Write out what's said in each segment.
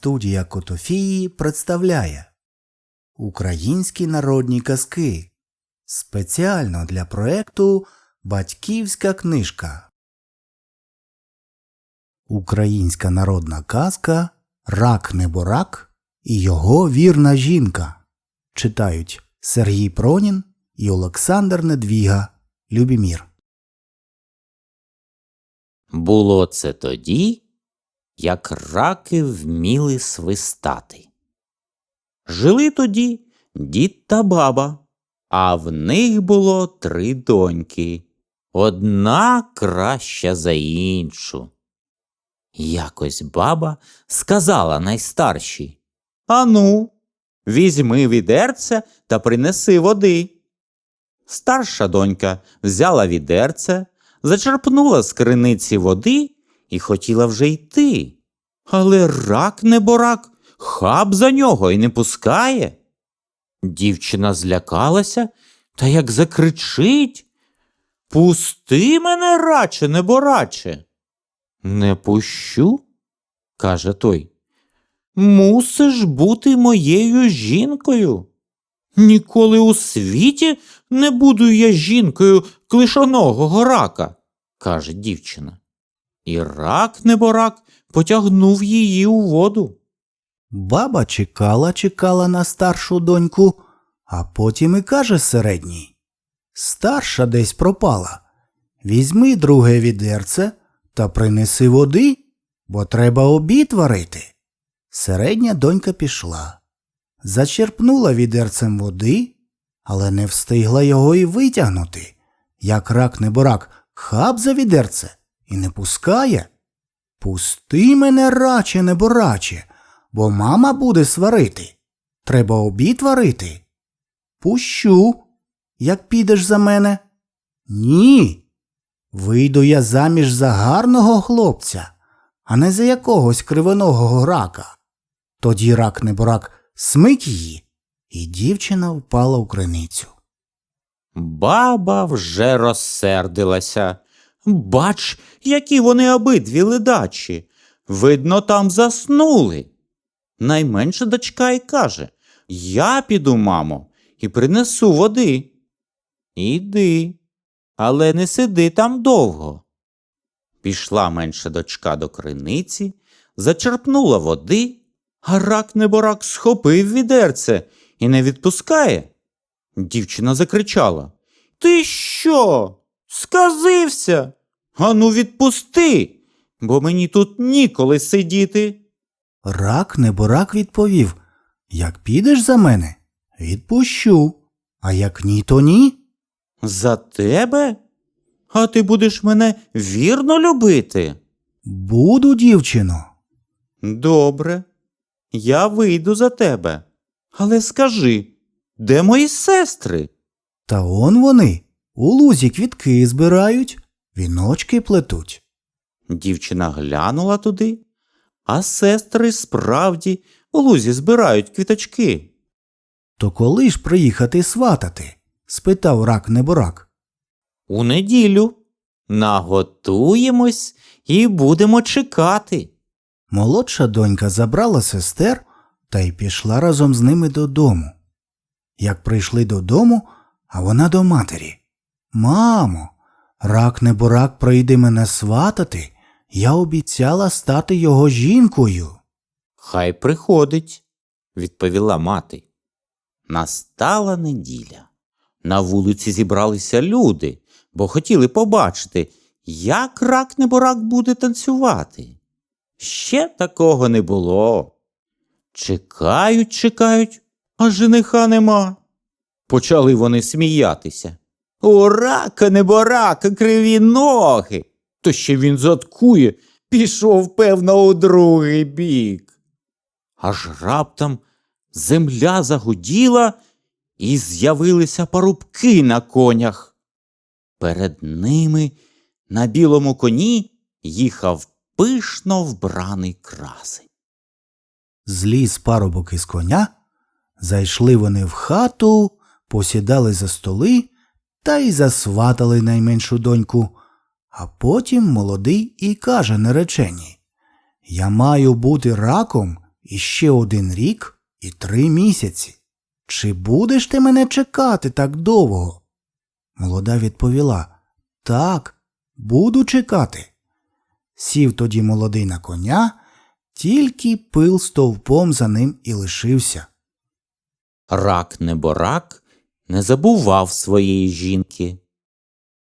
Студія Котофії представляє Українські народні казки спеціально для проекту Батьківська книжка. Українська народна казка Рак неборак і його вірна жінка. Читають Сергій Пронін і Олександр Недвіга. Любімір. Було це тоді, як раки вміли свистати. Жили тоді дід та баба, а в них було три доньки, одна краща за іншу. Якось баба сказала найстаршій Ану, візьми відерце та принеси води. Старша донька взяла відерце, зачерпнула з криниці води і хотіла вже йти. Але рак неборак хаб за нього і не пускає. Дівчина злякалася та як закричить Пусти мене, раче, небораче. Не пущу, каже той. Мусиш бути моєю жінкою. Ніколи у світі не буду я жінкою клишоногого рака, каже дівчина. І рак неборак потягнув її у воду. Баба чекала, чекала на старшу доньку, а потім і каже середній. Старша десь пропала. Візьми друге відерце та принеси води, бо треба обід варити. Середня донька пішла. Зачерпнула відерцем води, але не встигла його і витягнути. Як рак неборак хап за відерце і не пускає. Пусти мене, раче, небораче, бо мама буде сварити. Треба обід варити. Пущу, як підеш за мене. Ні. Вийду я заміж за гарного хлопця, а не за якогось кривоногого рака. Тоді рак неборак смик її, і дівчина впала у криницю. Баба вже розсердилася. Бач, які вони обидві ледачі. Видно, там заснули. Найменша дочка й каже Я піду, мамо, і принесу води. Іди, але не сиди там довго. Пішла менша дочка до криниці, зачерпнула води, а рак неборак схопив відерце і не відпускає. Дівчина закричала Ти що? Сказився? Ану, відпусти, бо мені тут ніколи сидіти. Рак неборак відповів Як підеш за мене, відпущу, а як ні, то ні. За тебе? А ти будеш мене вірно любити? Буду, дівчино. Добре, я вийду за тебе. Але скажи, де мої сестри? Та он вони у лузі квітки збирають, віночки плетуть. Дівчина глянула туди, а сестри справді у лузі збирають квіточки. То коли ж приїхати сватати? спитав рак неборак. У неділю наготуємось і будемо чекати. Молодша донька забрала сестер та й пішла разом з ними додому. Як прийшли додому, а вона до матері. Мамо, рак неборак прийде мене сватати, я обіцяла стати його жінкою. Хай приходить, відповіла мати. Настала неділя. На вулиці зібралися люди, бо хотіли побачити, як рак неборак буде танцювати. Ще такого не було. Чекають, чекають, а жениха нема. Почали вони сміятися. О, рака неборака, криві ноги. То ще він заткує, пішов, певно, у другий бік. Аж раптом земля загуділа, і з'явилися парубки на конях. Перед ними на білому коні їхав пишно вбраний красень. Зліз парубок із коня, зайшли вони в хату, посідали за столи та й засватали найменшу доньку. А потім молодий і каже нареченій Я маю бути раком і ще один рік і три місяці. Чи будеш ти мене чекати так довго? Молода відповіла Так, буду чекати. Сів тоді молодий на коня, тільки пил стовпом за ним і лишився. Рак неборак не забував своєї жінки.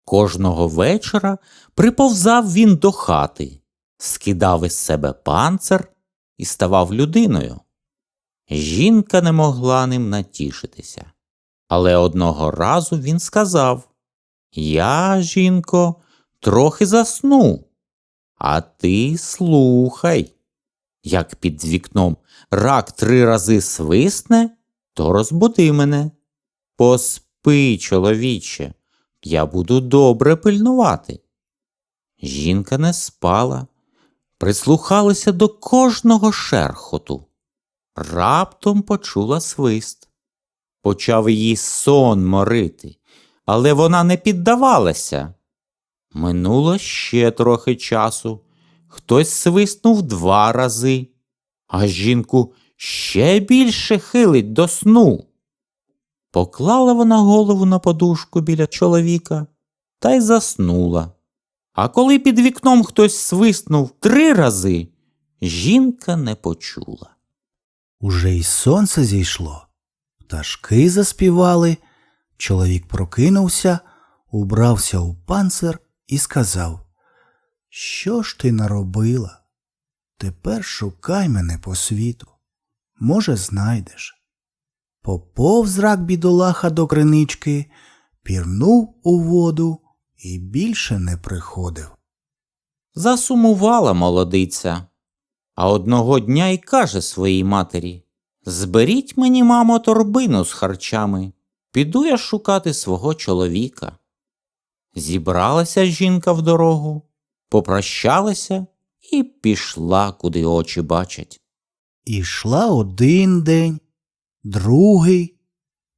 Кожного вечора приповзав він до хати, скидав із себе панцир і ставав людиною. Жінка не могла ним натішитися. Але одного разу він сказав Я, жінко, трохи засну, а ти слухай. Як під вікном рак три рази свисне, то розбуди мене. Поспи, чоловіче, я буду добре пильнувати. Жінка не спала, прислухалася до кожного шерхоту. Раптом почула свист. Почав її сон морити, але вона не піддавалася. Минуло ще трохи часу. Хтось свиснув два рази, а жінку ще більше хилить до сну. Поклала вона голову на подушку біля чоловіка та й заснула. А коли під вікном хтось свиснув три рази, жінка не почула. Уже й сонце зійшло. Пташки заспівали. Чоловік прокинувся, убрався у панцир і сказав Що ж ти наробила? Тепер шукай мене по світу. Може, знайдеш. Поповз рак бідолаха до кринички, пірнув у воду і більше не приходив. Засумувала молодиця, а одного дня й каже своїй матері Зберіть мені, мамо, торбину з харчами, піду я шукати свого чоловіка. Зібралася жінка в дорогу, попрощалася і пішла, куди очі бачать. Ішла один день, другий.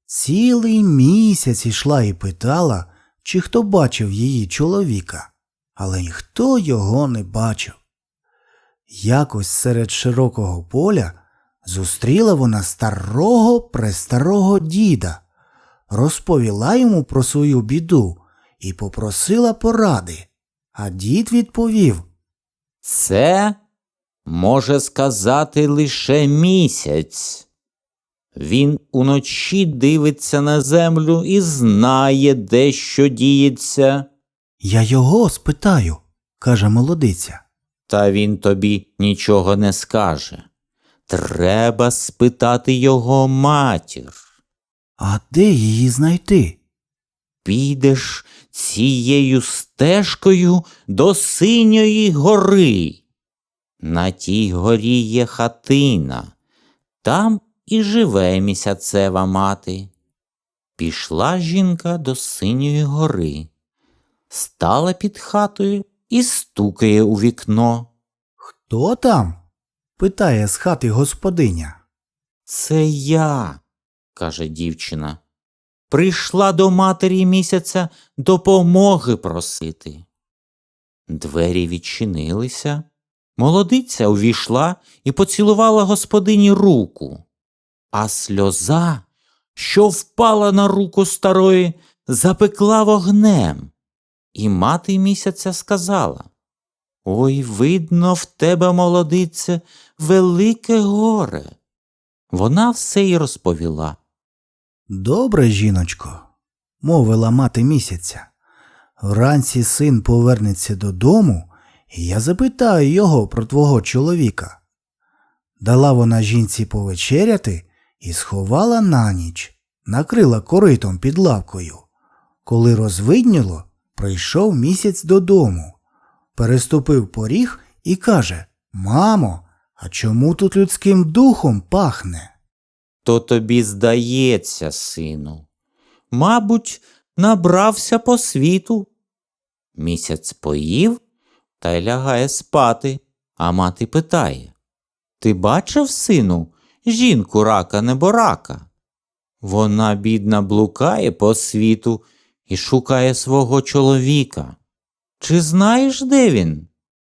Цілий місяць ішла і питала, чи хто бачив її чоловіка, але ніхто його не бачив. Якось серед широкого поля зустріла вона старого престарого діда, розповіла йому про свою біду і попросила поради. А дід відповів Це може сказати лише місяць. Він уночі дивиться на землю і знає, де що діється, Я його спитаю, каже молодиця. та він тобі нічого не скаже. Треба спитати його матір. А де її знайти? Підеш цією стежкою до синьої гори. На тій горі є хатина, там і живе місяцева мати. Пішла жінка до синьої гори, стала під хатою і стукає у вікно. Хто там? питає з хати господиня. Це я, каже дівчина. Прийшла до матері місяця допомоги просити. Двері відчинилися. Молодиця увійшла і поцілувала господині руку, а сльоза, що впала на руку старої, запекла вогнем. І мати місяця сказала Ой, видно, в тебе, молодице, велике горе. Вона все й розповіла. Добре, жіночко, мовила мати місяця. Вранці син повернеться додому, і я запитаю його про твого чоловіка. Дала вона жінці повечеряти і сховала на ніч, накрила коритом під лавкою. Коли розвидніло, прийшов місяць додому, переступив поріг і каже Мамо, а чому тут людським духом пахне? То тобі здається, сину. Мабуть, набрався по світу. Місяць поїв та й лягає спати, а мати питає Ти бачив, сину, жінку рака неборака? Вона, бідна, блукає по світу і шукає свого чоловіка. Чи знаєш, де він?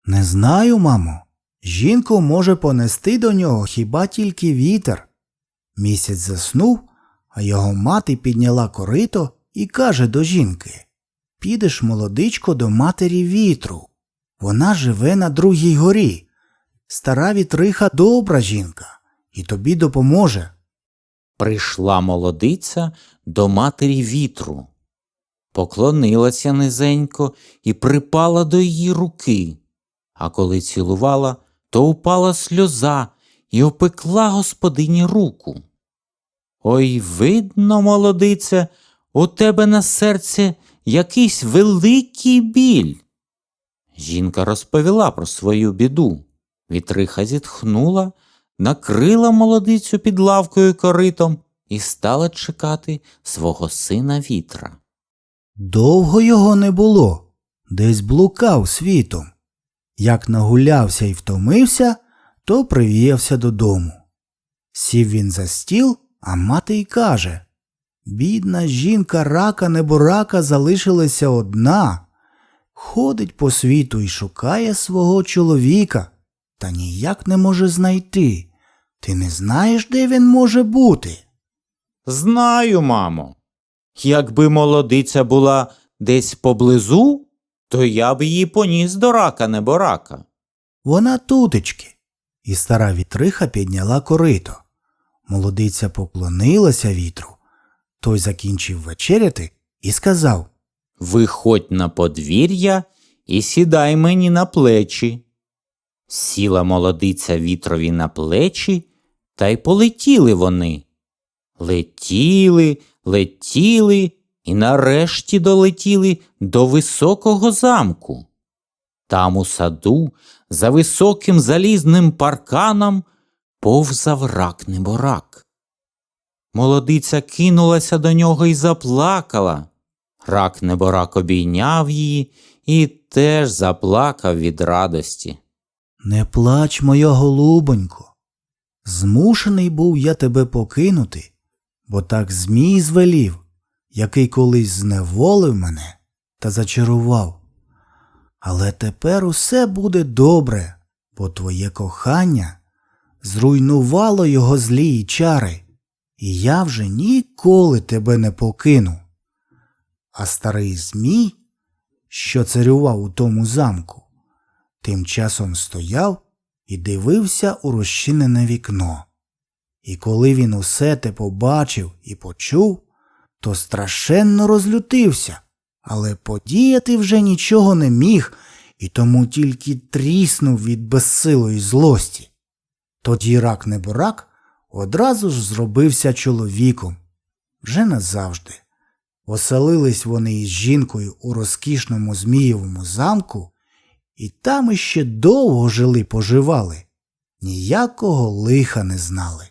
Не знаю, мамо. Жінку може понести до нього хіба тільки вітер. Місяць заснув, а його мати підняла корито і каже до жінки Підеш, молодичко, до матері вітру. Вона живе на другій горі. Стара вітриха добра жінка, і тобі допоможе. Прийшла молодиця до матері вітру, поклонилася низенько і припала до її руки. А коли цілувала, то упала сльоза і опекла господині руку. Ой, видно, молодице, у тебе на серці якийсь великий біль. Жінка розповіла про свою біду. Вітриха зітхнула, накрила молодицю під лавкою коритом і стала чекати свого сина вітра. Довго його не було, десь блукав світом. Як нагулявся і втомився, то привіявся додому. Сів він за стіл, а мати й каже Бідна жінка рака неборака залишилася одна, ходить по світу і шукає свого чоловіка, та ніяк не може знайти. Ти не знаєш, де він може бути? Знаю, мамо. Якби молодиця була десь поблизу, то я б її поніс до рака неборака. Вона тутечки. І стара вітриха підняла корито. Молодиця поклонилася вітру. Той закінчив вечеряти і сказав Виходь на подвір'я і сідай мені на плечі. Сіла молодиця вітрові на плечі, та й полетіли вони. Летіли, летіли і нарешті долетіли до високого замку. Там у саду, за високим залізним парканом, повзав рак неборак. Молодиця кинулася до нього і заплакала. Рак неборак обійняв її і теж заплакав від радості. Не плач, моя голубонько. Змушений був я тебе покинути, бо так Змій звелів, який колись зневолив мене та зачарував. Але тепер усе буде добре, бо твоє кохання зруйнувало його злі чари, і я вже ніколи тебе не покину. А старий Змій, що царював у тому замку, тим часом стояв і дивився у розчинене вікно. І коли він усе те побачив і почув, то страшенно розлютився, але подіяти вже нічого не міг і тому тільки тріснув від безсилої злості. Тоді рак неборак одразу ж зробився чоловіком вже назавжди. Оселились вони із жінкою у розкішному Змієвому замку, і там іще довго жили поживали, ніякого лиха не знали.